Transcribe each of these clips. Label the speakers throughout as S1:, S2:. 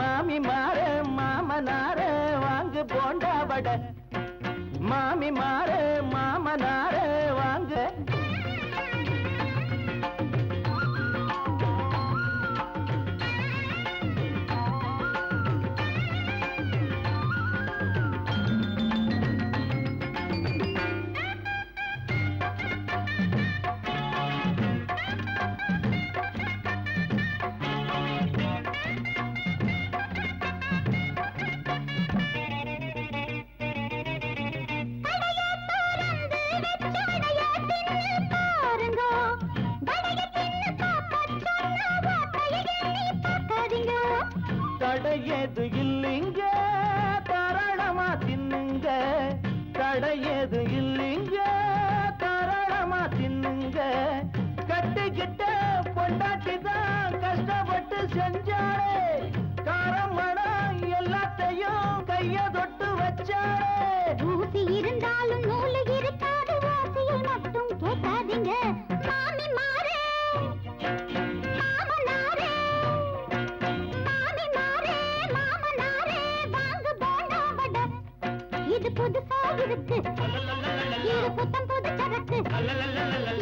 S1: மாமி மாற மாமனார வாங்கு போண்டா வட. மாமி மாற தடையது இல்லைங்க தாராளமா தின்னுங்க. தடையது இல்லைங்க தாராளமா தின்னுங்க. கட்டிக்கிட்ட
S2: இது புதுசா இருக்கு. இது புத்தம் புது சரக்கு.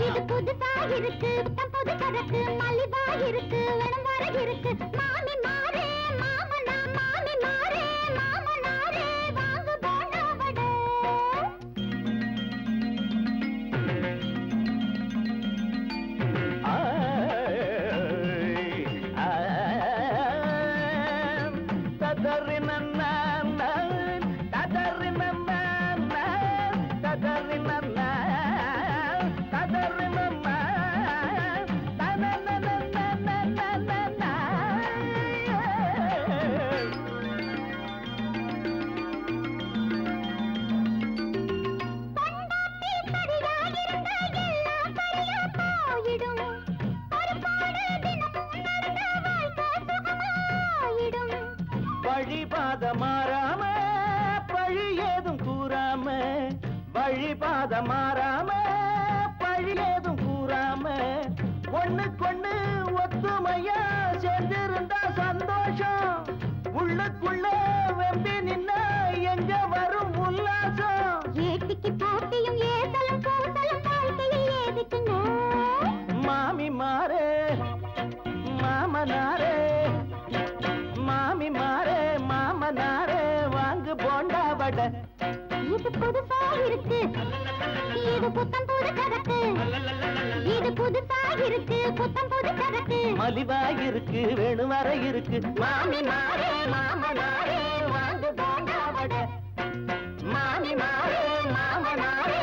S2: இது புதுசா இருக்கு. புத்தம் புது சரக்கு. மலிவா இருக்கு. வேணும் இருக்கு. மாமி மாறு
S1: வழிபாத மாறாம பழி ஏதும் கூறாம வழிபாத மாறாம பழி ஏதும் கூறாம ஒண்ணுக்கொண்ணு ஒத்துமையா சேர்ந்திருந்தா சந்தோஷம் உள்ளுக்குள்ள வெம்பி நின்னா எங்க வரும் உல்லாசம்
S2: ஏட்டிக்கு போட்டியும் ஏசலும் கூசலும் வாழ்க்கையில் ஏதுக்குங்க?
S1: மாமி மாறே மாமனாரே வாங்கு போண்டா வடை.
S2: இது புதுசா இருக்கு. இது புத்தம் புது சரக்கு இது புதுசா இருக்கு. புத்தம் புது சரக்கு
S1: மலிவா இருக்கு வேணும் வர இருக்கு. மாமி மாறே மாமனாரே வாங்கு போண்டா வடை. மாமி மாறே மாமனாரே